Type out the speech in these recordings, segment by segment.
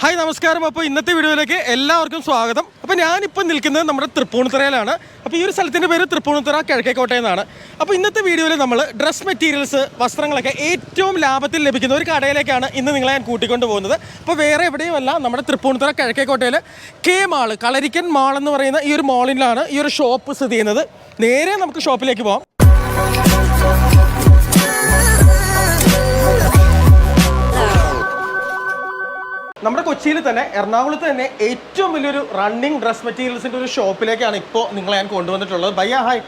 Hi നമസ്കാരം. അപ്പോൾ ഇന്നത്തെ വീഡിയോയിലേക്ക് എല്ലാവർക്കും സ്വാഗതം. അപ്പോൾ ഞാനിപ്പോൾ നിൽക്കുന്നത് നമ്മുടെ തൃപ്പൂണിത്തറയിലാണ്. അപ്പോൾ ഈ ഒരു സ്ഥലത്തിന്റെ പേര് തൃപ്പൂണിത്തറ കിഴക്കേക്കോട്ടയം എന്നാണ് അപ്പോൾ ഇന്നത്തെ വീഡിയോയിൽ നമ്മൾ ഡ്രസ് മെറ്റീരിയൽസ് വസ്ത്രങ്ങളൊക്കെ ഏറ്റവും ലാഭത്തിൽ ലഭിക്കുന്ന ഒരു കടയിലേക്കാണ് ഇന്ന് നിങ്ങളെ ഞാൻ കൂട്ടിക്കൊണ്ട് പോകുന്നത്. അപ്പോൾ വേറെ എവിടെയുമല്ല നമ്മുടെ തൃപ്പൂണിത്തറ കിഴക്കേക്കോട്ടയിൽ കെ മാൾ കളരിക്കൻ മാൾ എന്ന് പറയുന്ന ഈ ഒരു മാളിലാണ് ഈ ഒരു ഷോപ്പ് സ്ഥിതി ചെയ്യുന്നത്. നേരെ നമുക്ക് ഷോപ്പിലേക്ക് പോകാം നമ്മുടെ കൊച്ചിയിൽ തന്നെ എറണാകുളത്ത് തന്നെ ഏറ്റവും വലിയൊരു റണ്ണിങ് ഡ്രസ് മെറ്റീരിയൽസിന്റെ ഒരു ഷോപ്പിലേക്കാണ് ഇപ്പോൾ നിങ്ങളെ ഞാൻ കൊണ്ടുവന്നിട്ടുള്ളത്. ബയ്യ ഹായ്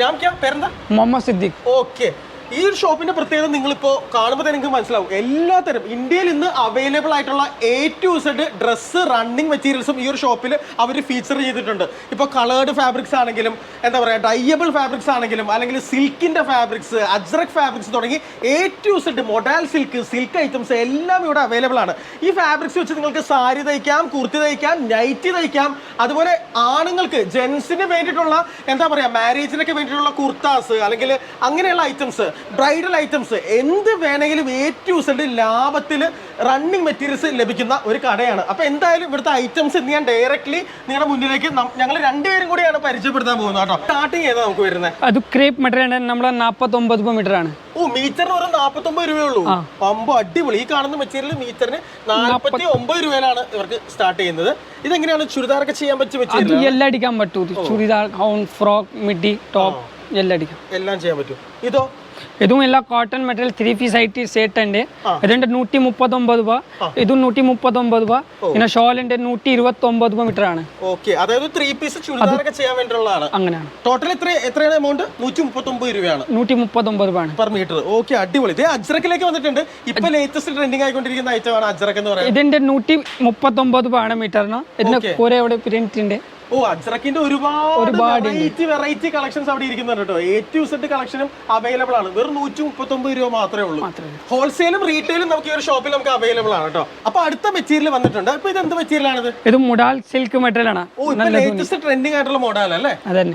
ഞാൻ പേരെന്താ? മുഹമ്മദ് സിദ്ദിഖ്. ഓക്കെ ഈ ഒരു ഷോപ്പിന്റെ പ്രത്യേകത നിങ്ങളിപ്പോൾ കാണുമ്പോൾ തന്നെ നിങ്ങൾക്ക് മനസ്സിലാവും. എല്ലാത്തരം ഇന്ത്യയിൽ ഇന്ന് അവൈലബിൾ ആയിട്ടുള്ള A to Z dress running മെറ്റീരിയൽസും ഈ ഒരു ഷോപ്പിൽ അവർ ഫീച്ചർ ചെയ്തിട്ടുണ്ട്. ഇപ്പോൾ കളേർഡ് ഫാബ്രിക്സ് ആണെങ്കിലും എന്താ പറയുക ഡയബിൾ ഫാബ്രിക്സ് ആണെങ്കിലും അല്ലെങ്കിൽ സിൽക്കിന്റെ ഫാബ്രിക്സ് അജ്രക് ഫാബ്രിക്സ് തുടങ്ങി A to Z modal silk silk items എല്ലാം ഇവിടെ അവൈലബിൾ ആണ്. ഈ ഫാബ്രിക്സ് വെച്ച് നിങ്ങൾക്ക് സാരി തയ്ക്കാം കുർത്തി തയ്ക്കാം നൈറ്റി തയ്ക്കാം. അതുപോലെ ആണുങ്ങൾക്ക് ജെൻസിന് വേണ്ടിയിട്ടുള്ള എന്താ പറയുക മാരേജിനൊക്കെ വേണ്ടിയിട്ടുള്ള കുർത്താസ് അല്ലെങ്കിൽ അങ്ങനെയുള്ള ഐറ്റംസ് ബ്രൈഡൽ ഐറ്റംസ് എന്ത് വേണമെങ്കിലും എ ടു സെഡ് ലാഭത്തിൽ റണ്ണിങ് മെറ്റീരിയൽസ് ലഭിക്കുന്ന ഒരു കടയാണ്. അപ്പോൾ എന്തായാലും ഇവിടുത്തെ ഐറ്റംസ് ഇന്ന് ഞാൻ ഡയറക്റ്റ്ലി നിങ്ങളുടെ മുന്നിലേക്ക് ഞങ്ങൾ രണ്ടുപേരും കൂടിയാണ് പരിചയപ്പെടുത്താൻ പോകുന്നത് കേട്ടോ. സ്റ്റാർട്ടിങ് ചെയ്താൽ നമുക്ക് വരുന്നത്? അത് ക്രേപ്പ് മെറ്റീരിയൽ നമ്മൾ നാൽപ്പത്തൊമ്പത് മീറ്റർ ആണ്. ഓ മീറ്ററിന് ഒരു നാപ്പത്തൊമ്പത് രൂപയേ ഉള്ളൂ. പമ്പോ അടിപൊളി. ഈ കാണുന്ന മെറ്റീരിയൽ മീറ്ററിന് നാൽപ്പത്തി ഒമ്പത് രൂപയിലാണ് ഇവർക്ക് സ്റ്റാർട്ട് ചെയ്യുന്നത്. ഇതെങ്ങനെയാണ് ചുരിദാറൊക്കെ ചെയ്യാൻ പറ്റിയ മെറ്റീരിയൽ എല്ലാം അടിക്കാൻ പറ്റൂ. Churidar gown frock midi top എല്ലാം അടിക്കാം. എല്ലാം ചെയ്യാൻ പറ്റും. ഇതോ ഇതും എല്ലാ കോട്ടൺ മെറ്റീരിയൽ ത്രീ പീസ് ആയിട്ട് സെറ്റ് ഉണ്ട്. ഇതിന്റെ നൂറ്റി മുപ്പത്തൊമ്പത് രൂപ. ഇതും നൂറ്റി മുപ്പത്തൊമ്പത് രൂപ പിന്നെ ഷോളിന്റെ നൂറ്റി ഇരുപത്തി ഒമ്പത് രൂപ മീറ്റർ ആണ്. അതായത് ചെയ്യാൻ അങ്ങനെയാണ്. ടോട്ടൽ എത്ര എത്രയാണ് എമൗണ്ട് നൂറ്റി മുപ്പത്തൊമ്പത് രൂപയാണ്. നൂറ്റി മുപ്പത്തൊമ്പത് രൂപയാണ്. പെർ മീറ്റർ ഓക്കെ അടിപൊളി. അജ്രക്കിലേക്ക് വന്നിട്ടുണ്ട്. ഇപ്പൊ ലേറ്റസ്റ്റ് ട്രെൻഡിങ് ആയിക്കൊണ്ടിരിക്കുന്ന ഐറ്റമാണ് അജ്രക്ക് എന്ന് പറയുന്നത്. ഇതിന്റെ നൂറ്റി മുപ്പത്തൊമ്പത് രൂപയാണ് മീറ്ററിന് ഇതിന്റെ കൂരെ ഇവിടെ പ്രിന്റ് ഉണ്ട്. ഓ അജ്രക്കിന്റെ ഒരുപാട് വെറൈറ്റി വെറൈറ്റി കളക്ഷൻസ് അവിടെ ഇരിക്കുന്നുണ്ട് കേട്ടോ. എ ടു സെഡ് കളക്ഷനും അവൈലബിൾ ആണ്. വെറും നൂറ്റി മുപ്പത്തൊമ്പത് രൂപ മാത്രമേ ഉള്ളൂ. ഹോൾസെയിലും റീറ്റെയിലും നമുക്ക് ഈ ഒരു ഷോപ്പിൽ നമുക്ക് അവൈലബിൾ ആണ് കേട്ടോ. അപ്പൊ അടുത്ത മെറ്റീരിയൽ വന്നിട്ടുണ്ട്. അപ്പൊ ഇത് എന്ത് മെറ്റീരിയൽ ആണിത് ഇത്? മുടാൽ സിൽക്ക് മെറ്റീരിയൽ ആണ്. ഓ ഇപ്പൊ ലേറ്റസ്റ്റ് ട്രെൻഡിങ് ആയിട്ടുള്ള മോഡൽ അല്ലേ?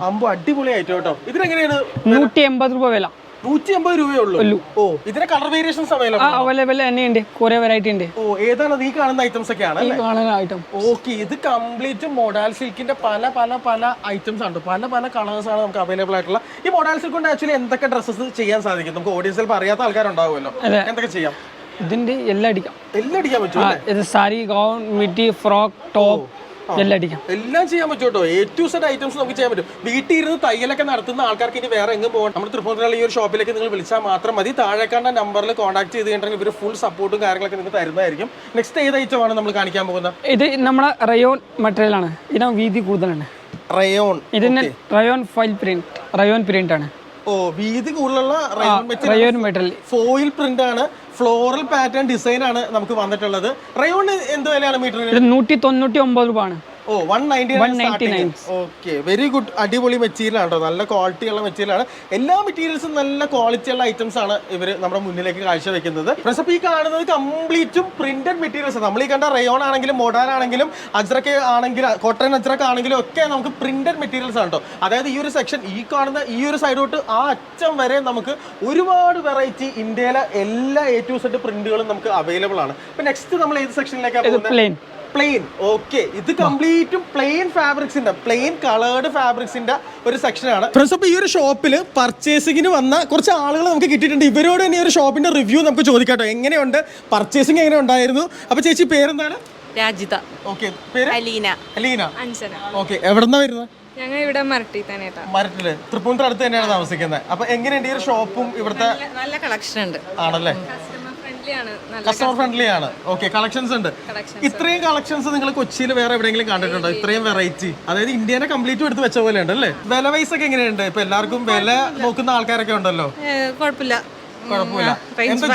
അമ്പോ അടിപൊളി ആയിട്ട് കേട്ടോ. ഇതിനെങ്ങനെയാണ് നൂറ്റി എൺപത് രൂപ വില. നൂറ്റി അമ്പത് രൂപയേ ഉള്ളൂ. ഓ ഇതിന്റെ കളർ വേരിയേഷൻസ് അവൈലബിൾ അവൈലബിൾ തന്നെയുണ്ട്. കുറെ വെറൈറ്റി ഉണ്ട്. ഓ ഏതാണ് ഈ കാണുന്ന ഐറ്റംസ് ഒക്കെ ആണ് കാണുന്ന ഐറ്റം ഓക്കെ ഇത് കംപ്ലീറ്റ് മൊഡാൽ സിൽക്കിന്റെ പല പല പല ഐറ്റംസ് ആണ് പല പല കളേഴ്സ് ആണ് നമുക്ക് അവൈലബിൾ ആയിട്ടുള്ള. ഈ മൊഡാൽ സിൽക്ക് കൊണ്ട് ആക്ച്വലി എന്തൊക്കെ ഡ്രസ്സസ് ചെയ്യാൻ സാധിക്കും? നമുക്ക് ഓഡിയൻസിൽ അറിയാത്ത ആൾക്കാരുണ്ടാവുമല്ലോ. എന്തൊക്കെ ചെയ്യാം? ഇതിന്റെ എല്ലാം അടിക്കാം. എല്ലാം അടിക്കാൻ പറ്റും sari gown midi frock top എല്ലാം അടിക്കാം എല്ലാം ചെയ്യാൻ പറ്റും കേട്ടോ. എ ടു സെഡ് ഐറ്റംസ് നമുക്ക് ചെയ്യാൻ പറ്റും. വീട്ടിൽ ഇരുന്ന് തയ്യലൊക്കെ നടത്തുന്ന ആൾക്കാർക്ക് ഇനി വേറെ എങ്ങും പോകണം നമ്മുടെ തൃപ്പൂണിത്തുറ ഈ ഒരു ഷോപ്പിലേക്ക് നിങ്ങൾ വിളിച്ചാൽ മാത്രം മതി. താഴേക്കാണ്ട നമ്പറിൽ കോൺടാക്ട് ചെയ്ത് കഴിഞ്ഞിട്ടുണ്ടെങ്കിൽ ഇവർ ഫുൾ സപ്പോർട്ടും കാര്യങ്ങളൊക്കെ നിങ്ങൾക്ക് തരുന്നതായിരിക്കും. നെക്സ്റ്റ് ഏത് ഐറ്റമാണ് നമ്മൾ കാണിക്കാൻ പോകുന്നത്? ഇത് നമ്മുടെ റയോൺ മെറ്റീരിയൽ ആണ്. ഇതിന് വീതി കൂടുതലാണ്. റയോൺ ഇതിന് rayon foil print rayon print ആണ്. ഓ വീതി കൂടുതലുള്ള റയോൺ മെറ്റീരിയൽ ഫോയിൽ പ്രിന്റ് ആണ്. ഫ്ലോറൽ പാറ്റേൺ ഡിസൈൻ ആണ് നമുക്ക് വന്നിട്ടുള്ളത്. റയോൺ എന്ത് വിലയാണ് ഇത് നൂറ്റി തൊണ്ണൂറ്റി ഒമ്പത് രൂപ ആണ് ഓ one ninety 199. Okay very good അടിപൊളി മെറ്റീരിയൽ ആണ് കേട്ടോ നല്ല ക്വാളിറ്റി ഉള്ള മെറ്റീരിയൽ ആണ്. എല്ലാ മെറ്റീരിയൽസും നല്ല ക്വാളിറ്റി ഉള്ള ഐറ്റംസ് ആണ് ഇവർ നമ്മുടെ മുന്നിലേക്ക് കാഴ്ചവെക്കുന്നത്. വെക്കുന്നത് അപ്പോൾ ഈ കാണുന്നത് കംപ്ലീറ്റും പ്രിന്റഡ് മെറ്റീരിയൽസ് നമ്മൾ ഈ കണ്ട റയോൺ ആണെങ്കിലും മോഡാൻ ആണെങ്കിലും അജ്രക്ക് ആണെങ്കിലും കോട്ടൺ അജ്രക്ക് ആണെങ്കിലും ഒക്കെ നമുക്ക് പ്രിന്റഡ് മെറ്റീരിയൽസ് ആണ് കേട്ടോ അതായത് ഈ ഒരു സെക്ഷൻ ഈ കാണുന്ന ഈ ഒരു സൈഡോട്ട് ആ അറ്റം വരെ നമുക്ക് ഒരുപാട് വെറൈറ്റി ഇന്ത്യയിലെ എല്ലാ എ ടു സെറ്റ് പ്രിന്റുകളും നമുക്ക് അവൈലബിൾ ആണ്. ഇപ്പൊ നെക്സ്റ്റ് നമ്മൾ ഏത് സെക്ഷനിലേക്കാണ് പ്ലെയിൻ ഓക്കെ ഇത് കംപ്ലീറ്റും പ്ലെയിൻ ഫാബ്രിക്സിന്റെ പ്ലെയിൻ കളേർഡ് ഫാബ്രിക്സിന്റെ ഒരു സെക്ഷനാണ് ഫ്രണ്ട്സ് അപ്പോൾ ഈ ഒരു ഷോപ്പിൽ പർച്ചേസിങ്ങിന് വന്ന കുറച്ച് ആളുകൾ നമുക്ക് കിട്ടിയിട്ടുണ്ട്. ഇവരോട് തന്നെ ഒരു ഷോപ്പിന്റെ റിവ്യൂ നമുക്ക് ചോദിക്കാട്ടോ. എങ്ങനെയുണ്ട്? പർച്ചേസിംഗ് എങ്ങനെ ഉണ്ടായിരുന്നു? അപ്പോൾ ചേച്ചി പേരെന്താണ്? രാജിത. ഓക്കെ പേര്? അലീന. അലീന. ഓക്കെ എവിടെന്നാ വരുന്നത് ഞങ്ങൾ ഇവിടെ മരട്ടി തന്നെ മരട്ടിൽ. തൃപ്പൂണിത്തുറ അടുത്ത് തന്നെയാണ് താമസിക്കുന്നത്. അപ്പൊ എങ്ങനെയുണ്ട് ഈ ഒരു ഷോപ്പും ഇവിടുത്തെ നല്ല കളക്ഷൻ ഉണ്ട്. ആണല്ലേ? കസ്റ്റമർ ഫ്രണ്ട്ലി ആണ്. ഓക്കെ കളക്ഷൻസ് ഉണ്ട്. ഇത്രയും കളക്ഷൻസ് നിങ്ങൾ കൊച്ചിയിൽ വേറെ എവിടെയെങ്കിലും കണ്ടിട്ടുണ്ടോ? ഇത്രയും വെറൈറ്റി അതായത് ഇന്ത്യനെ കംപ്ലീറ്റ് എടുത്ത് വെച്ച പോലെ ഉണ്ട് അല്ലേ? വില വൈസ് ഒക്കെ എങ്ങനെയുണ്ട്? ഇപ്പൊ എല്ലാവർക്കും വില നോക്കുന്ന ആൾക്കാരൊക്കെ ഉണ്ടല്ലോ? കുഴപ്പമില്ല. കുഴപ്പമില്ല. എന്താ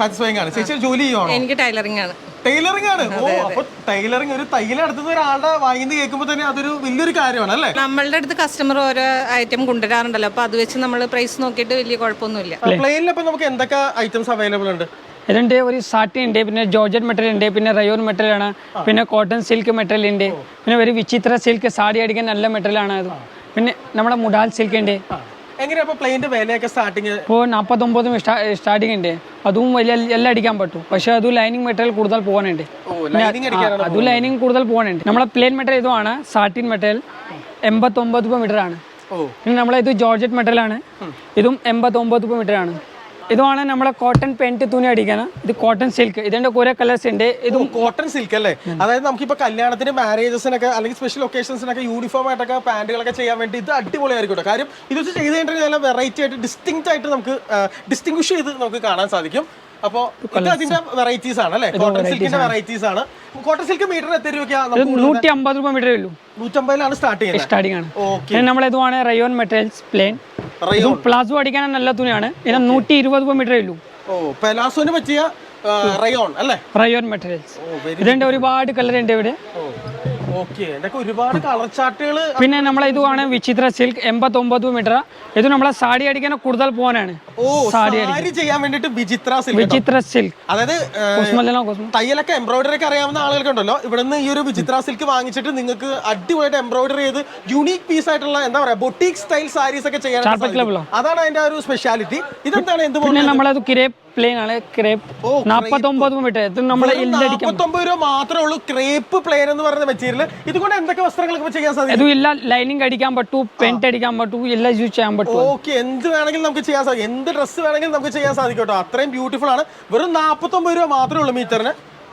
സാറ്റിസ്ഫൈങ് ആണ്. ചേച്ചി ജോലി ചെയ്യുവാണോ? എനിക്ക് ടൈലറിംഗ് ആണ്. ടൈലറിംഗ് ആണ്? ഓ അപ്പൊ ടൈലറിംഗ് ഒരു തയ്യൽ നടത്തുന്ന ഒരാളുടെ വായിന്ന് കേൾക്കുമ്പോൾ തന്നെ അതൊരു വലിയൊരു കാര്യമാണ് അല്ലേ? നമ്മളുടെ അടുത്ത് കസ്റ്റമർ ഓരോ ഐറ്റം കൊണ്ടുവരാറുണ്ടല്ലോ. അപ്പൊ അത് വെച്ച് നമ്മൾ പ്രൈസ് നോക്കിയിട്ട് വലിയ കുഴപ്പമൊന്നുമില്ല. പ്ലെയിനിൽ അപ്പൊ നമുക്ക് എന്തൊക്കെ ഐറ്റംസ് അവൈലബിൾ ഉണ്ട്? ഇതിന്റെ ഒരു സാറ്റി ഉണ്ട് പിന്നെ ജോർജറ്റ് മെറ്റീരിയൽ ഉണ്ട് പിന്നെ റയോൺ മെറ്റീരിയൽ ആണ് പിന്നെ കോട്ടൺ സിൽക്ക് മെറ്റീരിയൽ ഉണ്ട് പിന്നെ ഒരു വിചിത്ര സിൽക്ക് സാരി അടിക്കാൻ നല്ല മെറ്റീരിയൽ ആണ് അത്. പിന്നെ നമ്മുടെ മുഡാൽ സിൽക്ക് ഉണ്ട്. സ്റ്റാർട്ടിങ് ഇപ്പോൾ നാൽപ്പത്തൊമ്പതും സ്റ്റാർട്ടിംഗ് ഉണ്ട്. അതും വലിയ എല്ലാം അടിക്കാൻ പറ്റും. പക്ഷെ അത് ലൈനിങ് മെറ്റീരിയൽ കൂടുതൽ പോകാനുണ്ട് അത് ലൈനിങ് കൂടുതൽ പോകാനുണ്ട് നമ്മളെ പ്ലെയിൻ മെറ്റീരിയൽ ഇതുമാണ് സാറ്റിൻ മെറ്റീരിയൽ എൺപത്തൊമ്പത് രൂപ മീറ്റർ ആണ്. പിന്നെ നമ്മളെ ഇത് ജോർജറ്റ് മെറ്റീരിയൽ ആണ്. ഇതും എൺപത്തൊമ്പത് രൂപ മീറ്റർ ആണ്. ഇതുമാണ് നമ്മളെ കോട്ടൺ പെയിന്റ് തുണി അടിക്കണം ഇത് കോട്ടൺ സിൽക്ക് ഇതിന്റെ കുറെ കളേഴ്സ് ഉണ്ട്. ഇത് കോട്ടൺ സിൽക്ക് അല്ലേ? അതായത് നമുക്കിപ്പോ കല്യാണത്തിന് മാരേജസിനൊക്കെ അല്ലെങ്കിൽ സ്പെഷ്യൽ ഒക്കേഷൻസിനൊക്കെ യൂണിഫോം ആയിട്ടൊക്കെ പാന്റുകളൊക്കെ ചെയ്യാൻ വേണ്ടി ഇത് അടിപൊളിയായിരിക്കും കാര്യം ഇത് വെച്ച് ചെയ്ത് കഴിഞ്ഞാൽ വെറൈറ്റി ആയിട്ട് ഡിസ്റ്റിങ് ആയിട്ട് നമുക്ക് ഡിസ്റ്റിങ്വിഷ് ചെയ്ത് നമുക്ക് കാണാൻ സാധിക്കും. അപ്പോൾ ഇത് അതിന്റെ വെറൈറ്റീസ് ആണ് അല്ലേ? കോട്ടൺ സിൽക്കിന്റെ വെറൈറ്റീസ് ആണ്. കോട്ടൺ സിൽക്ക് മീറ്റർ എത്ര രൂപയ്ക്കാ നമുക്ക് നൂറ്റി അമ്പത് രൂപ മീറ്റർ ഉള്ളൂ. നൂറ്റമ്പതിലാണ് സ്റ്റാർട്ട് ചെയ്യുന്നത്. സ്റ്റാർട്ടിംഗ് ആണ്. ഓക്കെ നമ്മൾ ഇതുമാണ് റയോൺ മെറ്റീരിയൽസ് പ്ലെയിൻ പ്ലാസോ അടിക്കാൻ നല്ല തുണിയാണ്. ഇതിന് നൂറ്റി ഇരുപത് രൂപ മീറ്റർ ഉള്ളൂ. ഓ പെലാസോന് പറ്റിയ റയോൺ അല്ലേ? റയോൺ മെറ്റീരിയൽസ് ഇതിന്റെ ഒരുപാട് കളർ ഉണ്ട് ഇവിടെ. ഒരുപാട് കളർ ചാർട്ടുകൾ പിന്നെ നമ്മളെ ഇതുമാണ് വിചിത്ര സിൽക്ക് എൺപത്തി ഒമ്പത് മീറ്റർ ഇത് നമ്മളെ സാടി അടിക്കാൻ കൂടുതൽ പോകാനാണ്. ഓ സാരി ചെയ്യാൻ വേണ്ടിട്ട് വിചിത്ര സിൽക്ക് വിചിത്ര സിൽക്ക് അതായത് തയ്യലൊക്കെ എംബ്രോയിഡറി ഒക്കെ അറിയാവുന്ന ആളുകൾക്കുണ്ടല്ലോ. ഇവിടുന്ന് ഈ ഒരു വിചിത്ര സിൽക്ക് വാങ്ങിച്ചിട്ട് നിങ്ങൾക്ക് അടിപൊളിയായിട്ട് എംബ്രോയിഡറി ചെയ്ത് യൂണീക് പീസ് ആയിട്ടുള്ള എന്താ പറയാ ബൊട്ടീക് സ്റ്റൈൽ സാരീസ് ഒക്കെ ചെയ്യാൻ അതാണ് അതിന്റെ ഒരു സ്പെഷ്യാലിറ്റി ഇതെന്താണ്? എന്ത് പിന്നെ നമ്മളത് ക്രേപ്പ് പ്ലെയിൻ ആണ്. ക്രേപ്പ് ഓ, നാപ്പത്തൊമ്പത് മീറ്റർ ഇത് നമ്മളെ ഇല്ലടിക്കാൻ രൂപ മാത്രമേ ഉള്ളൂ ക്രേപ്പ് പ്ലെയിൻ എന്ന് പറയുന്ന മെറ്റീരിയൽ ഇതുകൊണ്ട് എന്തൊക്കെ ചെയ്യാൻ സാധിക്കും? ഇതും ഇല്ല ലൈനിങ് അടിക്കാൻ പറ്റൂ അടിക്കാൻ പറ്റൂ എല്ലാം യൂസ് ചെയ്യാൻ പറ്റും. ഓക്കെ എന്ത് വേണമെങ്കിലും നമുക്ക് ചെയ്യാൻ സാധിക്കും. എന്ത് ഡ്രസ്സ് വേണമെങ്കിലും നമുക്ക് ചെയ്യാൻ സാധിക്കും കേട്ടോ അത്രയും ബ്യൂട്ടിഫുൾ ആണ്. വെറും നാൽപ്പത്തൊമ്പത് രൂപ മാത്രമേ ഉള്ളൂ മീറ്ററിന്.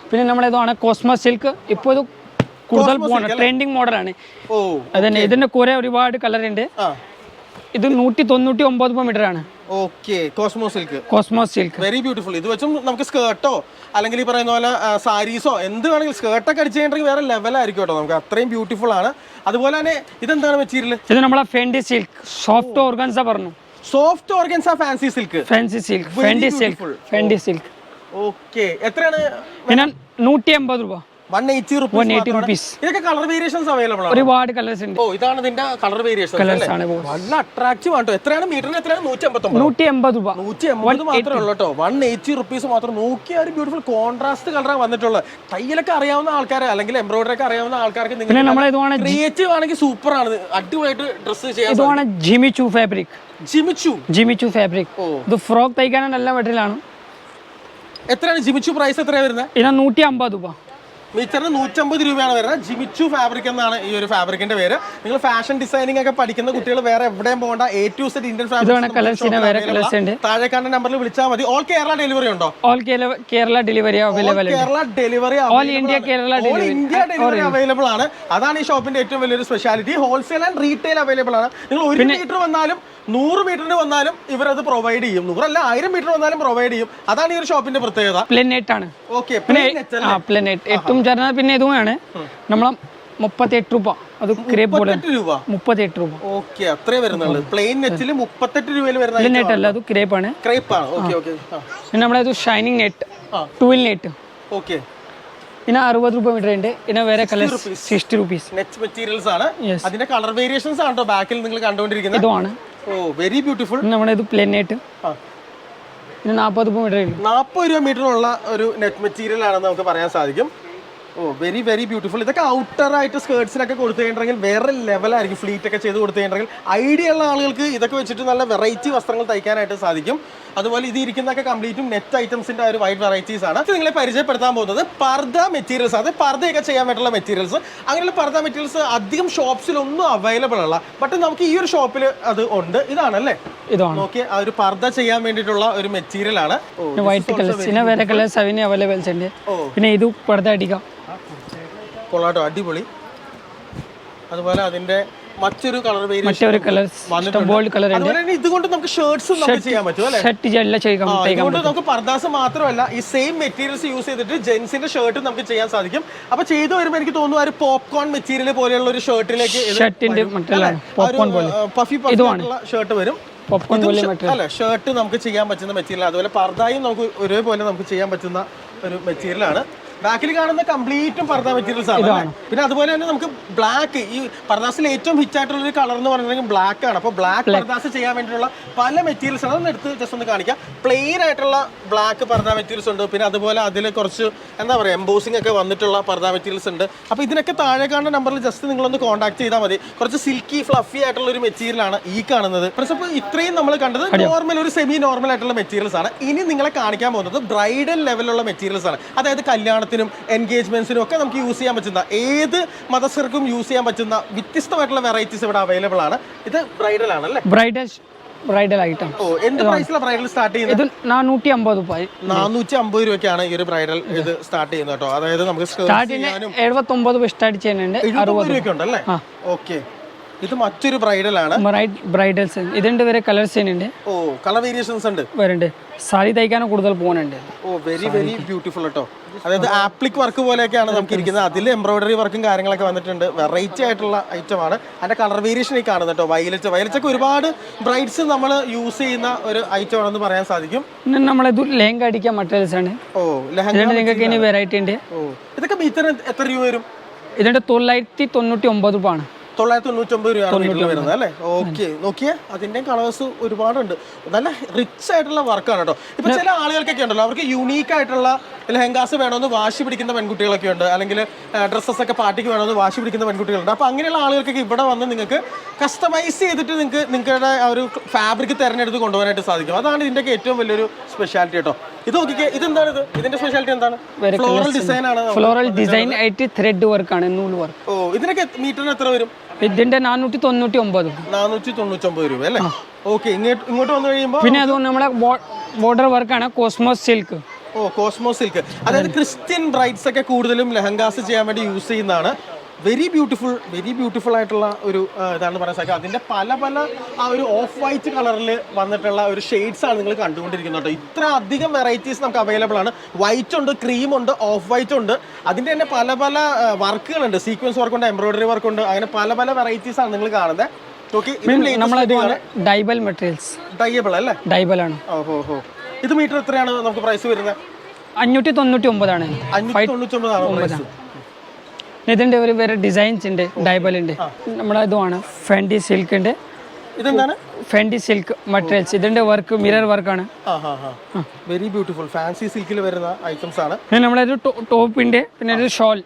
പിന്നെ നമ്മളെ ഇതാണ് കോസ്മോസ് സിൽക്ക് ഇപ്പോൾ ഇത് കൂടുതൽ ട്രെൻഡിങ് മോഡലാണ് ഓ അതന്നെ ഇതിന്റെ കുറെ ഒരുപാട് കളർ ഉണ്ട്. ഇത് നൂറ്റി തൊണ്ണൂറ്റി ഒമ്പത് മീറ്റർ ആണ്. Okay cosmo silk cosmo silk very beautiful ഇത് വെച്ചും നമുക്ക് സ്കേർട്ടോ അല്ലെങ്കിൽ ഈ പറയുന്ന പോലെ സാരീസോ എന്ത് വേണമെങ്കിലും സ്കേർട്ടൊക്കെ അടിച്ചു കഴിഞ്ഞിട്ടുണ്ടെങ്കിൽ വേറെ ലെവലായിരിക്കും കേട്ടോ നമുക്ക്. അത്രയും ബ്യൂട്ടിഫുൾ ആണ്. അതുപോലെ തന്നെ ഇതെന്താണ് മെറ്റീരിയൽ ഇത് നമ്മളെ ഫെൻഡി സിൽക്ക് സോഫ്റ്റ് ഓർഗൻസ പറഞ്ഞു. Soft organza fancy silk? Fancy silk Fendi silk Fendi silk. Okay എത്രയാണ് ഞാൻ നൂറ്റി അമ്പത് രൂപ. ഇതൊക്കെ കളർ വേരിയേഷൻസ് അവൈലബിൾ ആണ്? ഒരുപാട് കളേഴ്സ് ഉണ്ട്. ഓ ഇതാണ് ഇതിന്റെ കളർ വേരിയേഷൻ കളേഴ്സ് ആണ് നല്ല അട്രാക്റ്റീവ് ആണ് എത്രയാണ് മീറ്ററിന് എത്രയാണ്? നൂറ്റി അമ്പത്തൊമ്പത് നൂറ്റി എൺപത് രൂപ. നൂറ്റി എൺപത് മാത്രമേ ഉള്ളൂ കേട്ടോ വൺ എയ്റ്റി റുപ്പീസ് മാത്രം. നോക്കിയ ഒരു ബ്യൂട്ടിഫുൾ കോൺട്രാസ്റ്റ് കളറാണ് വന്നിട്ടുള്ളത്. തയ്യലൊക്കെ അറിയാവുന്ന ആൾക്കാർ അല്ലെങ്കിൽ എംബ്രോയിഡറി ഒക്കെ അറിയാവുന്ന ആൾക്കാർക്ക് നിങ്ങൾ ക്രിയേറ്റീവ് ആണെങ്കിൽ സൂപ്പർ ആണ്. അടിപൊളിയായിട്ട് ഡ്രസ്സ് ചെയ്യാൻ Jimmy Jimmy Choo fabric Jimmy Choo. Jimmy Choo fabric. ഇത് ഫ്രോക്ക് തയ്ക്കാനാണ് നല്ല മെറ്റീരിയലാണ്. എത്രയാണ് ജിമിച്ചു പ്രൈസ് എത്രയാണ് വരുന്നത്? ഇതിന് നൂറ്റി അമ്പത് രൂപ. മീറ്ററിന് നൂറ്റമ്പത് രൂപയാണ് വരുന്നത്. ജിമിച്ചു ഫാബ്രിക് എന്നാണ് ഈ ഒരു ഫാബ്രിക്കിന്റെ പേര്. നിങ്ങൾ ഫാഷൻ ഡിസൈനിങ് ഒക്കെ പഠിക്കുന്ന കുട്ടികൾ വേറെ എവിടെയും പോകണ്ട. A to Z Indian fabric താഴെ നമ്പറിൽ വിളിച്ചാൽ മതി. ഓൾ കേരള ഡെലിവറി ഉണ്ടോ? All Kerala delivery Kerala delivery all India Kerala India delivery available ആണ്. അതാണ് ഈ ഷോപ്പിന്റെ ഏറ്റവും വലിയൊരു speciality wholesale and retail available ആണ്. നിങ്ങൾ ഒരു മീറ്റർ വന്നാലും നൂറ് മീറ്ററിന് വന്നാലും ഇവർ അത് പ്രൊവൈഡ് ചെയ്യും. നൂറല്ല ആയിരം മീറ്റർ വന്നാലും പ്രൊവൈഡ് ചെയ്യും. അതാണ് ഈ ഒരു ഷോപ്പിന്റെ പ്രത്യേകത. പ്ലെനേറ്റ് ആണ്. ഓക്കെ പ്ലെനേറ്റ് ഏറ്റവും ചേർന്ന പിന്നെ ഇതുമാണ്. നമ്മളെ മുപ്പത്തെട്ട് രൂപ. അത് ക്രേപ്പ് പോലെ. മുപ്പത്തെട്ട് രൂപ? ഓക്കെ അത്രേ വരുന്നുള്ളൂ. പ്ലെയിൻ നെറ്റിൽ മുപ്പത്തെട്ട് രൂപയിൽ വരുന്ന നെറ്റ് അല്ല അത് ക്രേപ്പ് ആണ്. ക്രേപ്പ് ആണ്. Okay okay. പിന്നെ നമ്മളെ ഇത് shining net. Tulle net okay. പിന്നെ അറുപത് രൂപ മീറ്റർ ഉണ്ട്. പിന്നെ വേറെ colour sixty rupees net materials ആണ്. അതിന്റെ കളർ വേരിയേഷൻസ് ആണ് ബാക്കിൽ നിങ്ങൾ കണ്ടുകൊണ്ടിരിക്കുന്നത്? ഇതുമാണ്. ഓ വെരി ബ്യൂട്ടിഫുൾ നമ്മുടെ ഇത് പ്ലെയിൻ ആ. പിന്നെ നാൽപ്പത് രൂപ മീറ്റർ ഉണ്ട്. നാൽപ്പത് രൂപ മീറ്ററുള്ള ഒരു നെറ്റ് മെറ്റീരിയൽ ആണെന്ന് നമുക്ക് പറയാൻ സാധിക്കും. ഓ വെരി വെരി ബ്യൂട്ടിഫുൾ ഇതൊക്കെ ഔട്ടർ ആയിട്ട് സ്കേർട്സിനൊക്കെ കൊടുത്തു കഴിഞ്ഞിട്ടുണ്ടെങ്കിൽ വേറെ ലെവലായിരിക്കും ഫ്ലീറ്റ് ഒക്കെ ചെയ്ത് കൊടുത്തു കഴിഞ്ഞിട്ടുണ്ടെങ്കിൽ ഐഡിയ ഉള്ള ആളുകൾക്ക് ഇതൊക്കെ വെച്ചിട്ട് നല്ല വെറൈറ്റി വസ്ത്രങ്ങൾ തയ്ക്കാനായിട്ട് സാധിക്കും. അതുപോലെ ഇത് ഇരിക്കുന്നതൊക്കെ കംപ്ലീറ്റും നെറ്റ് ഐറ്റംസിന്റെ ഒരു വൈഡ് വെറൈറ്റീസ് ആണ്. നിങ്ങളെ പരിചയപ്പെടുത്താൻ പോകുന്നത് പർദ്ദ മെറ്റീരിയൽസ് അത് പർദ്ദയൊക്കെ ചെയ്യാൻ വേണ്ടിയുള്ള മെറ്റീരിയൽസ് അങ്ങനെയുള്ള പർദ്ദ മെറ്റീരിയൽസ് അധികം ഷോപ്സിലൊന്നും അവൈലബിൾ അല്ല. ബട്ട് നമുക്ക് ഈ ഒരു ഷോപ്പിൽ അത് ഉണ്ട്. ഇതാണല്ലേ ഇതാണ്. ഓക്കെ ആ ഒരു പർദ്ദ ചെയ്യാൻ വേണ്ടിയിട്ടുള്ള ഒരു മെറ്റീരിയൽ ആണ്. വൈറ്റ് കളേഴ്സ് പിന്നെ വേറെ കളേഴ്സ് അവൈലബിൾ അവൈലബിൾസ് ഉണ്ട്. പിന്നെ ഇത് പർദ്ദ അടിക്കാം. കൊള്ളാട്ടോ അടിപൊളി. അതുപോലെ അതിന്റെ മറ്റൊരു കളർ മറ്റൊരു കളർ ബോൾഡ് കളർ ഉണ്ട്. ഇതുകൊണ്ട് നമുക്ക് ഷർട്ട്സും നമുക്ക് ചെയ്യാൻ പറ്റും അല്ലേ? ഷർട്ട് എല്ലാം ചെയ്യാം അതുകൊണ്ട് നമുക്ക് പർദാസ് മാത്രമല്ല ഈ സെയിം മെറ്റീരിയൽസ് യൂസ് ചെയ്തിട്ട് ജെൻസിന്റെ ഷർട്ടും നമുക്ക് ചെയ്യാൻ സാധിക്കും. അപ്പൊ ചെയ്തു വരുമ്പോൾ എനിക്ക് തോന്നുന്നു ഒരു പോപ്കോൺ മെറ്റീരിയൽ പോലെയുള്ള ഒരു ഷർട്ടിലേക്ക് ഷർട്ടിന്റെ മെറ്റീരിയലാണ് പോപ്കോൺ പോലെ. പഫി പഫി ഷർട്ട് വരും. അല്ല ഷർട്ട് നമുക്ക് ചെയ്യാൻ പറ്റുന്ന മെറ്റീരിയൽ അതുപോലെ പർദായും നമുക്ക് ഒരേപോലെ നമുക്ക് ചെയ്യാൻ പറ്റുന്ന ഒരു മെറ്റീരിയൽ ആണ്. ബാക്കിൽ കാണുന്ന കംപ്ലീറ്റും പർദ്ദ മെറ്റീരിയൽസ് ആണ് പിന്നെ അതുപോലെ തന്നെ നമുക്ക് ബ്ലാക്ക് ഈ പർദാസിൽ ഏറ്റവും ഹിറ്റ് ആയിട്ടുള്ള ഒരു കളർ എന്ന് പറഞ്ഞിട്ടുണ്ടെങ്കിൽ ബ്ലാക്ക് ആണ്. അപ്പോൾ ബ്ലാക്ക് പർദാസ് ചെയ്യാൻ വേണ്ടിയിട്ടുള്ള പല മെറ്റീരിയൽസ് ആണ്. അതൊന്ന് എടുത്ത് ജസ്റ്റ് ഒന്ന് കാണിക്കാം. പ്ലെയിൻ ആയിട്ടുള്ള ബ്ലാക്ക് പർദ മെറ്റീരിയൽസ് ഉണ്ട്. പിന്നെ അതുപോലെ അതിൽ കുറച്ച് എന്താ പറയുക എംബോസിംഗ് ഒക്കെ വന്നിട്ടുള്ള പർദ മെറ്റീരിയൽസ് ഉണ്ട്. അപ്പോൾ ഇതിനൊക്കെ താഴെ കാണുന്ന നമ്പറിൽ ജസ്റ്റ് നിങ്ങളൊന്ന് കോൺടാക്ട് ചെയ്താൽ മതി. കുറച്ച് സിൽക്കി ഫ്ലഫി ആയിട്ടുള്ള ഒരു മെറ്റീരിയൽ ആണ് ഈ കാണുന്നത്. അപ്പോൾ ഇത്രയും നമ്മൾ കണ്ടത് നോർമൽ ഒരു സെമി നോർമൽ ആയിട്ടുള്ള മെറ്റീരിയൽസ് ആണ്. ഇനി നിങ്ങളെ കാണിക്കാൻ പോകുന്നത് ബ്രൈഡൽ ലെവലുള്ള മെറ്റീരിയൽസ് ആണ്. അതായത് കല്യാണത്തിനും എൻഗേജ്മെന്റ്സിനും ഒക്കെ നമുക്ക് യൂസ് ചെയ്യാൻ പറ്റുന്ന ഏത് മതസ്ഥർക്കും യൂസ് ചെയ്യാൻ പറ്റുന്ന വ്യത്യസ്തമായിട്ടുള്ള വെറൈറ്റീസ് ഇവിടെ അവൈലബിൾ ആണ്. ഇത് ബ്രൈഡൽ ആണല്ലേ? ബ്രൈഡൽ ബ്രൈഡൽ ഐറ്റം ഓ എന്ത് പ്രൈസിലാണ് ബ്രൈഡൽ സ്റ്റാർട്ട് ചെയ്യുന്നത്? ഇത് 450 രൂപ. 450 രൂപയ്ക്കാണ് ഈ ഒരു ബ്രൈഡൽ ഇത്. സ്റ്റാർട്ട് ചെയ്യുന്നത് ട്ടോ അതായത് നമുക്ക് സ്റ്റാർട്ട് ചെയ്യുന്ന എഴുപത്തി ഒമ്പത് സ്റ്റാർട്ട് ചെയ്യുന്നുണ്ട് അറുപത്. രൂപയ്ക്കുണ്ടല്ലേ? ഓക്കേ ഇത് മറ്റൊരു ബ്രൈഡൽ ആണ്. ബ്രൈഡ് ബ്രൈഡൽസ് ഇതിന്റെ വേറെ കളേഴ്സ് ഉണ്ട്. ഓ കളർ വേരിയേഷൻസ് ഉണ്ട്. വരുന്നുണ്ട് സാരി തയ്ക്കാനും കൂടുതൽ പോകുന്നുണ്ട് ഓ വെരി വെരി ബ്യൂട്ടിഫുൾ കേട്ടോ അതായത് ആപ്ലിക് വർക്ക് പോലെയൊക്കെയാണ് നമുക്ക് ഇരിക്കുന്നത് അതിൽ എംബ്രോയിഡറി വർക്കും കാര്യങ്ങളൊക്കെ വന്നിട്ടുണ്ട്. വെറൈറ്റി ആയിട്ടുള്ള ഐറ്റം ആണ്. അതിന്റെ കളർ വേരിയേഷൻ ഈ കാണുന്നത് കേട്ടോ വയലറ്റ് വയലറ്റ് ഒക്കെ ഒരുപാട് ബ്രൈഡ്സ് നമ്മൾ യൂസ് ചെയ്യുന്ന ഒരു ഐറ്റം ആണെന്ന് പറയാൻ സാധിക്കും. നമ്മളിത് ലെഹങ്ക അടിക്കാൻ മെറ്റീരിയൽസ് ആണ്. ഓ ലെഹങ്ക ഇനി വെറൈറ്റി ഉണ്ട്. ഓ ഇതൊക്കെ മീറ്റർ എത്ര രൂപ വരും? ഇതിന്റെ തൊള്ളായിരത്തി തൊണ്ണൂറ്റി ഒമ്പത് രൂപ ആണ്. തൊള്ളായിരത്തി തൊണ്ണൂറ്റൊമ്പത്. രൂപയാണ് വരുന്നത് അല്ലേ? ഓക്കെ നോക്കിയേ അതിന്റെ കളേഴ്സ് ഒരുപാടുണ്ട്. നല്ല റിച്ച് ആയിട്ടുള്ള വർക്കാണ് കേട്ടോ. ഇപ്പൊ ചില ആളുകൾക്കൊക്കെ ഉണ്ടല്ലോ അവർക്ക് യുണീക്ക് ആയിട്ടുള്ള ലെഹങ്കാസ് വേണമെന്ന് വാശി പിടിക്കുന്ന പെൺകുട്ടികളൊക്കെ ഉണ്ട്. അല്ലെങ്കിൽ ഡ്രസ്സസ് ഒക്കെ പാർട്ടിക്ക് വേണമെന്ന് വാശി പിടിക്കുന്ന പെൺകുട്ടികളുണ്ട്. അപ്പൊ അങ്ങനെയുള്ള ആളുകൾക്കൊക്കെ ഇവിടെ വന്ന് നിങ്ങൾക്ക് കസ്റ്റമൈസ് ചെയ്തിട്ട് നിങ്ങൾക്ക് നിങ്ങളുടെ ആ ഒരു ഫാബ്രിക് തിരഞ്ഞെടുത്ത് കൊണ്ടുപോകാനായിട്ട് സാധിക്കും. അതാണ് ഇതിന്റെ ഏറ്റവും വലിയൊരു സ്പെഷ്യാലിറ്റി കേട്ടോ. ഇത് നോക്കിക്കേ ഇതെന്താണ് ഇത്? ഇതിന്റെ സ്പെഷ്യാലിറ്റി എന്താണ്? ഫ്ലോറൽ ഡിസൈൻ ആണ്. ഫ്ലോറൽ ഡിസൈൻ ആയിട്ട് ത്രെഡ് വർക്ക് ആണ് നൂൽ വർക്ക് ഓ ഇതിനൊക്കെ മീറ്ററിന് എത്ര വരും? ഇതിന്റെ നാനൂറ്റി തൊണ്ണൂറ്റി ഒമ്പത് നാനൂറ്റി തൊണ്ണൂറ്റൊമ്പത് രൂപ അല്ലേ? ഓക്കെ ഇങ്ങോട്ട് ഇങ്ങോട്ട് വന്നു കഴിയുമ്പോൾ പിന്നെ അതുകൊണ്ട് നമ്മളെ ബോർഡർ വർക്കാണ് കോസ്മോസ് സിൽക്ക് ഓ കോസ്മോസ് സിൽക്ക് അതായത് ക്രിസ്ത്യൻ ബ്രൈഡ്സ് ഒക്കെ കൂടുതലും ലെഹങ്കാസ് ചെയ്യാൻ വേണ്ടി യൂസ് ചെയ്യുന്നതാണ്. വെരി ബ്യൂട്ടിഫുൾ വെരി ബ്യൂട്ടിഫുൾ ആയിട്ടുള്ള ഒരു ഇതാണ് പറയാൻ സാധിക്കും അതിന്റെ പല പല ആ ഒരു ഓഫ് വൈറ്റ് കളറിൽ വന്നിട്ടുള്ള ഒരു ഷെയ്ഡ്സ് ആണ് നിങ്ങൾ കണ്ടുകൊണ്ടിരിക്കുന്നത് കേട്ടോ. ഇത്ര അധികം വെറൈറ്റീസ് നമുക്ക് അവൈലബിൾ ആണ്. വൈറ്റ് ഉണ്ട് ക്രീം ഉണ്ട് ഓഫ് വൈറ്റ് ഉണ്ട്. അതിന്റെ തന്നെ പല പല വർക്കുകളുണ്ട്. സീക്വൻസ് വർക്ക് ഉണ്ട് എംബ്രോയിഡറി വർക്ക് ഉണ്ട്. അങ്ങനെ പല പല വെറൈറ്റീസ് ആണ് നിങ്ങൾ കാണുന്നത് ഓക്കെ ഡൈബൽ മെറ്റീരിയൽസ് ഡൈബിൾ അല്ലേ? ഡൈബൽ ആണ്. ഓഹോ ഹോ ഇത് മീറ്റർ എത്രയാണ് നമുക്ക് പ്രൈസ് വരുന്നത്? അഞ്ഞൂറ്റി തൊണ്ണൂറ്റി ഒമ്പതാണ്. അഞ്ഞൂറ്റി തൊണ്ണൂറ്റൊമ്പതാണ് പ്രൈസ് ഇതിന്റെ ഒരു വേറെ ഡിസൈൻസ് ഉണ്ട് ഉണ്ട്. നമ്മളെ ഇതുമാണ്. ഫ്രണ്ടി സിൽക്ക് ഉണ്ട്. ഇതെന്താണ്? ഫെൻഡി സിൽക്ക് മെറ്റീരിയൽസ് ഇതിന്റെ വർക്ക് മിറർ വർക്കാണ് വെരി ബ്യൂട്ടിഫുൾ ഫാൻസി സിൽക്കിൽ വരുന്ന ഐറ്റംസ് ആണ്. പിന്നെ നമ്മളൊരു ഒരു ഉണ്ട് പിന്നെ ഒരു ഷോൾ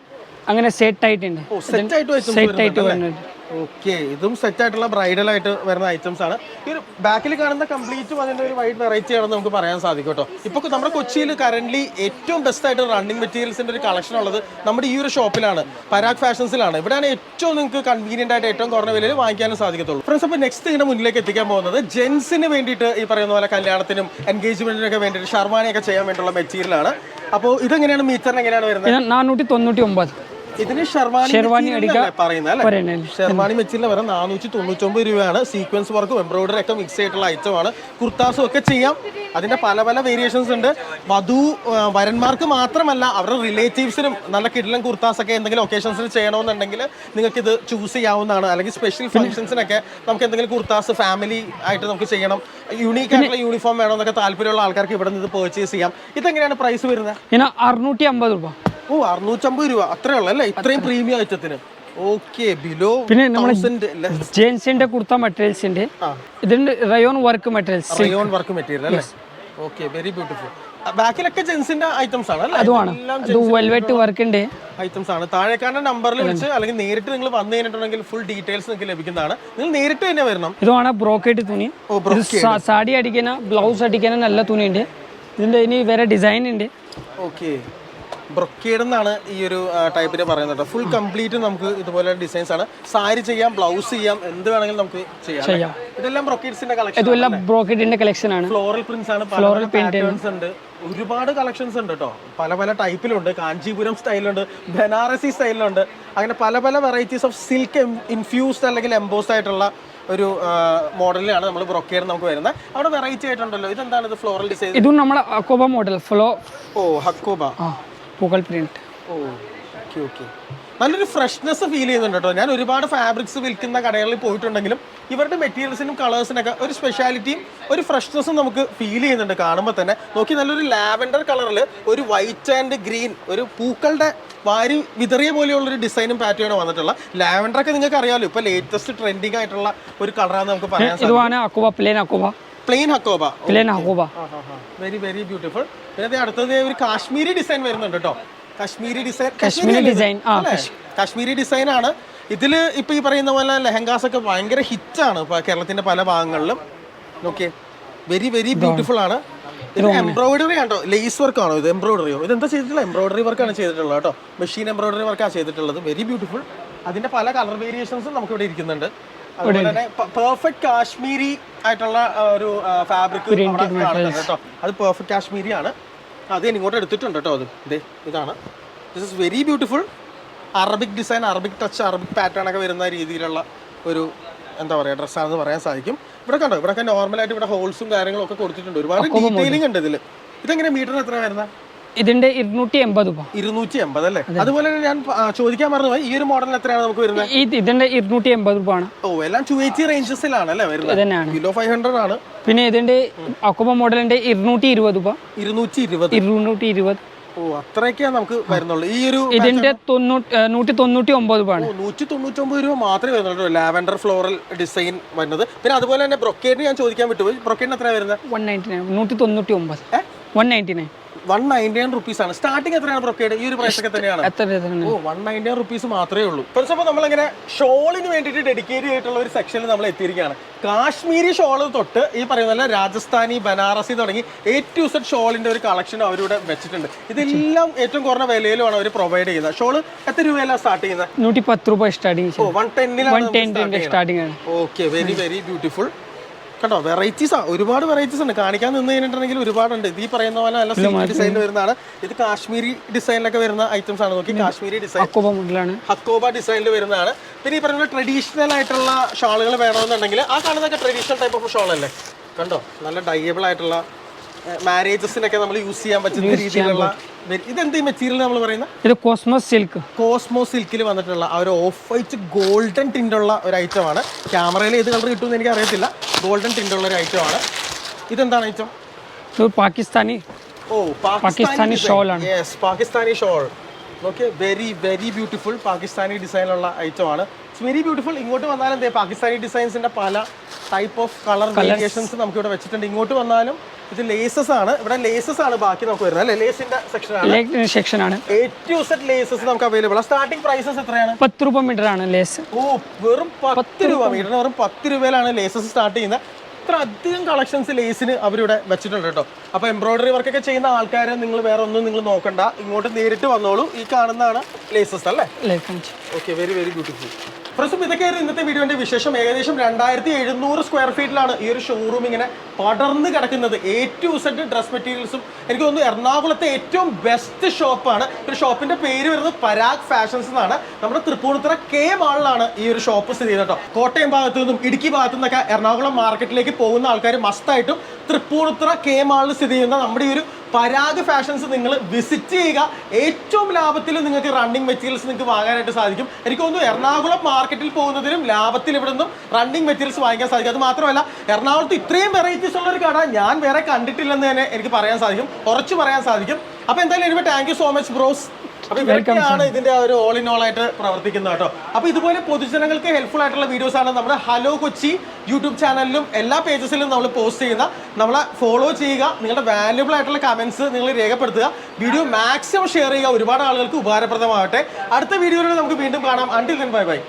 അങ്ങനെ സെറ്റ് ആയിട്ടുണ്ട്. സെറ്റ് ആയിട്ട് സെറ്റ് ആയിട്ട് വരുന്നുണ്ട്. ഓക്കെ ഇതും സെറ്റ് ആയിട്ടുള്ള ബ്രൈഡൽ ആയിട്ട് വരുന്ന ഐറ്റംസ് ആണ്. ഈ ഒരു ബാക്കിൽ കാണുന്ന കംപ്ലീറ്റും അതിന്റെ ഒരു വൈഡ് വെറൈറ്റി ആണെന്ന് നമുക്ക് പറയാൻ സാധിക്കും കേട്ടോ. ഇപ്പൊ നമ്മുടെ കൊച്ചിയിൽ കറന്റ് ഏറ്റവും ബെസ്റ്റ് ആയിട്ട് റണ്ണിങ് മെറ്റീരിയൽസിന്റെ ഒരു കളക്ഷൻ ഉള്ളത് നമ്മുടെ ഈ ഒരു ഷോപ്പിലാണ് പരാഗ് ഫാഷൻസിലാണ് ഇവിടെയാണ് ഏറ്റവും നിങ്ങൾക്ക് കൺവീനിയന്റ് ആയിട്ട് ഏറ്റവും കുറഞ്ഞ വിലയിൽ വാങ്ങിക്കാനും സാധിക്കത്തുള്ളൂ. ഫ്രണ്ട്സ് അപ്പോൾ നെക്സ്റ്റ് ഇതിന്റെ മുന്നിലേക്ക് എത്തിക്കാൻ പോകുന്നത് ജെൻസിന് വേണ്ടിയിട്ട് ഈ പറയുന്ന പോലെ കല്യാണത്തിനും എൻഗേജ്മെന്റിനൊക്കെ വേണ്ടിയിട്ട് ഷർവാണിയൊക്കെ ചെയ്യാൻ വേണ്ടിയുള്ള മെറ്റീരിയലാണ് അപ്പോൾ ഇതെങ്ങനെയാണ് മീറ്ററിന് എങ്ങനെയാണ് വരുന്നത്? നാനൂറ്റി തൊണ്ണൂറ്റി ഒമ്പത്. ഇതിന് ഷെർവാണി ഷെർവാണി മെറ്റീരിയൽ വരെ നാനൂറ്റി തൊണ്ണൂറ്റൊമ്പത് രൂപയാണ് സീക്വൻസ് വർക്കും എംബ്രോയിഡറി ഒക്കെ മിക്സ് ആയിട്ടുള്ള ഐറ്റമാണ് കുർത്താസും ഒക്കെ ചെയ്യാം. അതിന്റെ പല പല വേരിയേഷൻസ് ഉണ്ട്. വധു വരന്മാർക്ക് മാത്രമല്ല അവരുടെ റിലേറ്റീവ്സിനും നല്ല കിടിലൻ കുർത്താസ് ഒക്കെ എന്തെങ്കിലും ഒക്കേഷൻസിൽ ചെയ്യണമെന്നുണ്ടെങ്കിൽ നിങ്ങൾക്ക് ഇത് ചൂസ് ചെയ്യാവുന്നതാണ്. അല്ലെങ്കിൽ സ്പെഷ്യൽ ഫംഗ്ഷൻസിനൊക്കെ നമുക്ക് എന്തെങ്കിലും കുർത്താസ് ഫാമിലി ആയിട്ട് നമുക്ക് ചെയ്യണം. യൂണീക്ക് ആയിട്ടുള്ള യൂണിഫോം വേണമെന്നൊക്കെ താല്പര്യമുള്ള ആൾക്കാർക്ക് ഇവിടെ നിന്ന് ഇത് പർച്ചേസ് ചെയ്യാം. ഇതെങ്ങനെയാണ് പ്രൈസ് വരുന്നത്? അറുന്നൂറ്റി അമ്പത് രൂപ. ഓ അറുന്നൂറ്റമ്പത് രൂപ. അത്രേ ഉള്ളൂ അല്ലേ? ഇത്രയും പ്രീമിയം ഐറ്റത്തിന്. പിന്നെ തൗസൻഡ് ജെൻസിന്റെ കുർത്ത മെറ്റീരിയൽസ് ഉണ്ട് ഇതിന്റെ rayon work materials rayon work material അല്ലേ? ഓക്കെ വെരി ബ്യൂട്ടിഫുൾ ബാക്കിലൊക്കെ ജെൻസിന്റെ ഐറ്റംസ് ആണ് അല്ലേ? അതുമാണ്. വെൽവെറ്റ് വർക്ക് ഉണ്ട്. ഐറ്റംസ് ആണ്. താഴേക്കാരുടെ നമ്പറിൽ വിളിച്ച് അല്ലെങ്കിൽ നേരിട്ട് നിങ്ങൾ വന്നു കഴിഞ്ഞിട്ടുണ്ടെങ്കിൽ ഫുൾ ഡീറ്റെയിൽസ് നിങ്ങൾക്ക് ലഭിക്കുന്നതാണ്. നിങ്ങൾ നേരിട്ട് തന്നെ വരണം. ഇതുമാണ് ബ്രോക്കേറ്റ് തുണി. സാരി അടിക്കുന്ന ബ്ലൗസ് അടിക്കുന്ന നല്ല തുണി ഉണ്ട് ഇതിന്റെ ഇനി വേറെ ഡിസൈൻ ഉണ്ട്. ഓക്കെ ബ്രൊക്കേഡ് എന്നാണ് ഈ ഒരു ടൈപ്പിന് പറയുന്നത് ഫുൾ കംപ്ലീറ്റ് നമുക്ക് ഇതുപോലെ ഡിസൈൻസ് ആണ്. സാരി ചെയ്യാം ബ്ലൗസ് ചെയ്യാം എന്ത് വേണമെങ്കിലും നമുക്ക് ചെയ്യാം ഇതെല്ലാം ബ്രൊക്കേഡ്സിന്റെ കളക്ഷൻ ഇതെല്ലാം ബ്രോക്കേഡിന്റെ കളക്ഷൻ ആണ്. ഫ്ലോറൽ പ്രിന്റ്സ് ആണ് ഫ്ലോറൽ പാറ്റേൺസ് ഉണ്ട്. ഒരുപാട് കളക്ഷൻസ് ഉണ്ട് കേട്ടോ. പല പല ടൈപ്പിലുണ്ട് കാഞ്ചീപുരം സ്റ്റൈലുണ്ട് ബനാറസി സ്റ്റൈലുണ്ട് അങ്ങനെ പല പല വെറൈറ്റീസ് ഓഫ് സിൽക്ക് ഇൻഫ്യൂസ്ഡ് അല്ലെങ്കിൽ എംബോസ്ഡ് ആയിട്ടുള്ള ഒരു മോഡലിലാണ് നമ്മൾ ബ്രോക്കേഡ് നമുക്ക് വരുന്നത്. അവിടെ വെറൈറ്റി ആയിട്ടുണ്ടല്ലോ. ഇതെന്താണ് ഇത് ഫ്ലോറൽ ഡിസൈൻ ഇതും നമ്മളെ അക്കോബ മോഡൽ ഫ്ലോ ഓ ഹക്കോബ. പൂക്കൾ പ്രിന്റ് ഓ ഓക്കെ ഓക്കെ നല്ലൊരു ഫ്രഷ്നെസ് ഫീൽ ചെയ്യുന്നുണ്ട് കേട്ടോ. ഞാൻ ഒരുപാട് ഫാബ്രിക്സ് വിൽക്കുന്ന കടകളിൽ പോയിട്ടുണ്ടെങ്കിലും ഇവരുടെ മെറ്റീരിയൽസിനും കളേഴ്സിനൊക്കെ ഒരു സ്പെഷ്യാലിറ്റിയും ഒരു ഫ്രഷ്നെസ്സും നമുക്ക് ഫീൽ ചെയ്യുന്നുണ്ട് കാണുമ്പോൾ തന്നെ. നോക്കി നല്ലൊരു ലാവൻഡർ കളറിൽ ഒരു വൈറ്റ് ആൻഡ് ഗ്രീൻ ഒരു പൂക്കളുടെ വാരി വിതറിയ പോലെയുള്ളൊരു ഡിസൈനും പാറ്റേണും വന്നിട്ടുള്ള ലാവൻഡർ ഒക്കെ നിങ്ങൾക്ക് അറിയാമല്ലോ ഇപ്പോൾ ലേറ്റസ്റ്റ് ട്രെൻഡിങ് ആയിട്ടുള്ള ഒരു കളറാണ് നമുക്ക് പറയാൻ സാധിക്കും. Plain hakoba. Plain hakoba. Very very beautiful പിന്നെ അടുത്തത് ഒരു കാശ്മീരി ഡിസൈൻ വരുന്നുണ്ട് കേട്ടോ കാശ്മീരി ഡിസൈൻ കാശ്മീരി ഡിസൈൻ. ആ, കാശ്മീരി ഡിസൈൻ ആണ്. ഇതിൽ ഇപ്പൊ ഈ പറയുന്ന പോലെ ലെഹങ്കാസ് ഒക്കെ ഭയങ്കര ഹിറ്റാണ് കേരളത്തിന്റെ പല ഭാഗങ്ങളിലും. ഓക്കെ വെരി വെരി ബ്യൂട്ടിഫുൾ ആണ്. ഇത് എംബ്രോയിഡറി ആണോ ലേസ് വർക്ക് ആണോ ഇത്? എംബ്രോയിഡറിയോ ഇത് എന്താ ചെയ്തിട്ടുള്ള? എംബ്രോയിഡറി വർക്കാണ് ചെയ്തിട്ടുള്ളത് കേട്ടോ മെഷീൻ എംബ്രോയിഡറി വർക്കാണ് ചെയ്തിട്ടുള്ളത്. വെരി ബ്യൂട്ടിഫുൾ അതിന്റെ പല കളർ വേരിയേഷൻസും നമുക്ക് ഇവിടെ ഇരിക്കുന്നുണ്ട്. അതുപോലെ തന്നെ പെർഫെക്റ്റ് കാശ്മീരി ആയിട്ടുള്ള ഒരു ഫാബ്രിക് കേട്ടോ. അത് പെർഫെക്റ്റ് കാശ്മീരി ആണ് അത് ഞാൻ ഇങ്ങോട്ട് എടുത്തിട്ടുണ്ട് കേട്ടോ അത്. ഇതേ ഇതാണ്. This is very beautiful Arabic design Arabic touch Arabic pattern ഒക്കെ വരുന്ന രീതിയിലുള്ള ഒരു എന്താ പറയുക ഡ്രസ്സാണെന്ന് പറയാൻ സാധിക്കും. ഇവിടെ കണ്ടോ ഇവിടെ നോർമലായിട്ട് ഇവിടെ ഹോൾസും കാര്യങ്ങളൊക്കെ കൊടുത്തിട്ടുണ്ട്. ഒരുപാട് ഡീറ്റെയിലിംഗ് ഉണ്ട് ഇതിൽ ഇതെങ്ങനെ മീറ്ററിന് എത്ര വരുന്നത്? ഇതിന്റെ ഇരുന്നൂറ്റി എൺപത് രൂപ. ഇരുന്നൂറ്റി എൺപത് അല്ലേ? അതുപോലെ ഞാൻ ചോദിക്കാൻ പറഞ്ഞു ഈ ഒരു മോഡൽ എത്രയാണ് നമുക്ക് വരുന്നത്? ഇതിന്റെ ഇരുന്നൂറ്റി എൺപത് രൂപ ആണ് ഓ എല്ലാം ടു എയ്റ്റി റേഞ്ചസിലാണ് അല്ലേ വരുന്നത്? കിലോ ഫൈവ് ഹൺഡ്രഡ് ആണ്. പിന്നെ ഇതിന്റെ അക്കുമ മോഡലിന്റെ ഇരുന്നൂറ്റി ഇരുപത് രൂപ. ഇരുന്നൂറ്റി ഇരുപത് ഇരുന്നൂറ്റി ഇരുപത് ഓ അത്രയൊക്കെ നമുക്ക് വരുന്നുള്ളൂ. ഈ ഒരു ഇതിന്റെ നൂറ്റി തൊണ്ണൂറ്റി ഒമ്പത് രൂപ നൂറ്റി തൊണ്ണൂറ്റി ഒമ്പത് രൂപ മാത്രമേ വരുന്നുള്ളൂ. ലാവൻഡർ ഫ്ലോറൽ ഡിസൈൻ വരുന്നത്. പിന്നെ അതുപോലെ തന്നെ ഞാൻ ചോദിക്കാൻ വിട്ടുപോയി. ബ്രൊക്കേഡിന് എത്രയാണ് വരുന്നത്? വൺ നയന്റി നയൻ നൂറ്റി തൊണ്ണൂറ്റി ഒമ്പത് one ninety nine. One ninety nine rupees ആണ്. സ്റ്റാർട്ടിംഗ് എത്രയാണ് പ്രൊക്കേഡ് ഈ ഒരു പ്രൈസ് ഒക്കെ തന്നെയാണ്. ഓ വൺ നയന്റി നയൻ റുപ്പീസ് മാത്രമേ ഉള്ളൂ. അപ്പോൾ നമ്മളിങ്ങനെ ഷോളിന് വേണ്ടിയിട്ട് ഡെഡിക്കേറ്റ് ചെയ്തിട്ടുള്ള ഒരു സെക്ഷനിൽ നമ്മൾ എത്തിയിരിക്കുകയാണ്. കാശ്മീരി ഷോൾ തൊട്ട് ഈ പറയുന്ന പോലെ രാജസ്ഥാനി ബനാറസി തുടങ്ങി എ ടു സെറ്റ് ഷോളിന്റെ ഒരു കളക്ഷൻ അവരിവിടെ വെച്ചിട്ടുണ്ട്. ഇതെല്ലാം ഏറ്റവും കുറഞ്ഞ വിലയിലുമാണ് അവർ പ്രൊവൈഡ് ചെയ്യുന്നത്. ഷോൾ എത്ര രൂപയിലാണ് സ്റ്റാർട്ട് ചെയ്യുന്നത്? നൂറ്റി പത്ത് രൂപ സ്റ്റാർട്ടിംഗ് ഓ one ടെന്നിലാണ് starting okay very very beautiful കണ്ടോ വെറൈറ്റീസ് ഒരുപാട് വെറൈറ്റീസ് ഉണ്ട്. കാണിക്കാൻ നിന്ന് കഴിഞ്ഞിട്ടുണ്ടെങ്കിൽ ഒരുപാടുണ്ട്. ഇത് ഈ പറയുന്ന പോലെ നല്ല സിൽക്ക് ഡിസൈനിൽ വരുന്നതാണ്. ഇത് കാശ്മീരി ഡിസൈനിലൊക്കെ വരുന്ന ഐറ്റംസ് ആണ്. നോക്കി കാശ്മീരി ഡിസൈൻ ഹക്കോബ ഡിസൈനിൽ വരുന്നതാണ്. പിന്നെ ഈ പറയുന്ന ട്രഡീഷണൽ ആയിട്ടുള്ള ഷാളുകൾ വേണമെന്നുണ്ടെങ്കിൽ ആ കാണുന്നതൊക്കെ ട്രഡീഷണൽ ടൈപ്പ് ഓഫ് ഷാൾ അല്ലേ? കണ്ടോ? നല്ല ഡയബിൾ ആയിട്ടുള്ള മാരേജസിനൊക്കെ നമ്മൾ യൂസ് ചെയ്യാൻ പറ്റുന്ന രീതിയിലുള്ള ഇതെന്ത് മെറ്റീരിയൽ നമ്മൾ പറയുന്നത് ഇത് കോസ്മോസ് സിൽക്ക് കോസ്മോ സിൽക്കിൽ വന്നിട്ടുള്ള ആ ഒരു ഓഫ് വൈറ്റ് ഗോൾഡൻ ടിന്റുള്ള ഒരു ഐറ്റമാണ് ക്യാമറയിൽ ഏത് കളർ കിട്ടുമെന്ന് എനിക്ക് അറിയത്തില്ല ഗോൾഡൻ ടിന്റുള്ള ഒരു ആണ് ഇതെന്താണ് ഐറ്റം? ഇത് പാകിസ്ഥാനി ഓ പാകിസ്ഥാനി ഷോൾ ആണ്. Yes Pakistani shawl. Okay very very beautiful Pakistani ഡിസൈനുള്ള ഐറ്റമാണ്. ഇറ്റ്സ് വെരി ബ്യൂട്ടിഫുൾ ഇങ്ങോട്ട് വന്നാലും ദേ പാകിസ്ഥാനി ഡിസൈൻസിന്റെ പല ടൈപ്പ് ഓഫ് കളർ വേരിയേഷൻസ് നമുക്ക് ഇവിടെ വെച്ചിട്ടുണ്ട്. ഇങ്ങോട്ട് വന്നാലും ഇത് ലേസസ് ആണ്. ഇവിടെ ലേസസ് ആണ് ബാക്കി നമുക്ക് വരുന്നത്. അല്ലേ? ലേസിന്റെ സെക്ഷൻ ആണ്. ലേക്ക് സെക്ഷൻ ആണ്. എ സെറ്റ് ലേസസ് നമുക്ക് അവൈലബിൾ ആണ്. സ്റ്റാർട്ടിംഗ് പ്രൈസസ് എത്രയാണ്? പത്ത് രൂപ മീറ്റർ ആണ് ലേസ് ഓ വെറും പത്ത് രൂപ മീറ്ററിന് വെറും പത്ത് രൂപയിലാണ് ലേസസ് സ്റ്റാർട്ട് ചെയ്യുന്നത്. ഇത്ര അധികം കളക്ഷൻസ് ലേസിന് അവരിവിടെ വെച്ചിട്ടുണ്ട് കേട്ടോ. അപ്പോൾ എംബ്രോയിഡറി വർക്കൊക്കെ ചെയ്യുന്ന ആൾക്കാരെ നിങ്ങൾ വേറെ ഒന്നും നിങ്ങൾ നോക്കണ്ട. ഇങ്ങോട്ട് നേരിട്ട് വന്നോളൂ. ഈ കാണുന്നതാണ് ലേസസ് അല്ലേ? ഓക്കെ വെരി വെരി ബ്യൂട്ടിഫുൾ പ്രസും ഇതൊക്കെയായിരുന്നു ഇന്നത്തെ വീഡിയോന്റെ വിശേഷം. ഏകദേശം രണ്ടായിരത്തി എഴുന്നൂറ് സ്ക്വയർ ഫീറ്റിലാണ് ഈ ഒരു ഷോറൂം ഇങ്ങനെ പടർന്ന് കിടക്കുന്നത്. എ ടു സെഡ് ഡ്രസ് മെറ്റീരിയൽസും എനിക്ക് തോന്നുന്നു എറണാകുളത്തെ ഏറ്റവും ബെസ്റ്റ് ഷോപ്പാണ് ഒരു ഷോപ്പിന്റെ പേര് വരുന്നത് പരാഗ് ഫാഷൻസ് എന്നാണ്. നമ്മുടെ തൃപ്പൂണിത്തുറ കെ മാളിലാണ് ഈ ഒരു ഷോപ്പ് സ്ഥിതി ചെയ്യുന്നത് കേട്ടോ. കോട്ടയം ഭാഗത്തു നിന്നും ഇടുക്കി ഭാഗത്തു നിന്നൊക്കെ എറണാകുളം മാർക്കറ്റിലേക്ക് പോകുന്ന ആൾക്കാർ മസ്റ്റായിട്ടും തൃപ്പൂണിത്തുറ കെ മാളിൽ സ്ഥിതി ചെയ്യുന്ന നമ്മുടെ ഈ ഒരു പരാഗ് ഫാഷൻസ് നിങ്ങൾ വിസിറ്റ് ചെയ്യുക. ഏറ്റവും ലാഭത്തിൽ നിങ്ങൾക്ക് റണ്ണിങ് മെറ്റീരിയൽസ് നിങ്ങൾക്ക് വാങ്ങാനായിട്ട് സാധിക്കും. എനിക്ക് തോന്നുന്നു എറണാകുളം മാർക്കറ്റിൽ പോകുന്നതിനും ലാഭത്തിൽ ഇവിടെ നിന്നും റണ്ണിങ് മെറ്റീരിയൽസ് വാങ്ങിക്കാൻ സാധിക്കും. അത് മാത്രമല്ല എറണാകുളത്ത് ഇത്രയും വെറൈറ്റീസ് ഉള്ള ഒരു കട ഞാൻ വേറെ കണ്ടിട്ടില്ലെന്ന് തന്നെ എനിക്ക് പറയാൻ സാധിക്കും. കുറച്ച് പറയാൻ സാധിക്കും. അപ്പോൾ എന്തായാലും എനിക്ക് thank you so much bros ഇവരൊക്കെയാണ് ഇതിന്റെ ഒരു ഓൾ ഇൻ ഓൾ ആയിട്ട് പ്രവർത്തിക്കുന്നത് കേട്ടോ. അപ്പൊ ഇതുപോലെ പൊതുജനങ്ങൾക്ക് ഹെൽപ്ഫുൾ ആയിട്ടുള്ള വീഡിയോസ് ആണ് നമ്മുടെ ഹലോ കൊച്ചി യൂട്യൂബ് ചാനലിലും എല്ലാ പേജസിലും നമ്മൾ പോസ്റ്റ് ചെയ്യുന്ന. നമ്മളെ ഫോളോ ചെയ്യുക നിങ്ങളുടെ വാല്യുബിൾ ആയിട്ടുള്ള കമന്റ്സ് നിങ്ങൾ രേഖപ്പെടുത്തുക. വീഡിയോ മാക്സിമം ഷെയർ ചെയ്യുക. ഒരുപാട് ആളുകൾക്ക് ഉപകാരപ്രദമാകട്ടെ. അടുത്ത വീഡിയോയിൽ നമുക്ക് വീണ്ടും കാണാം. Until bye bye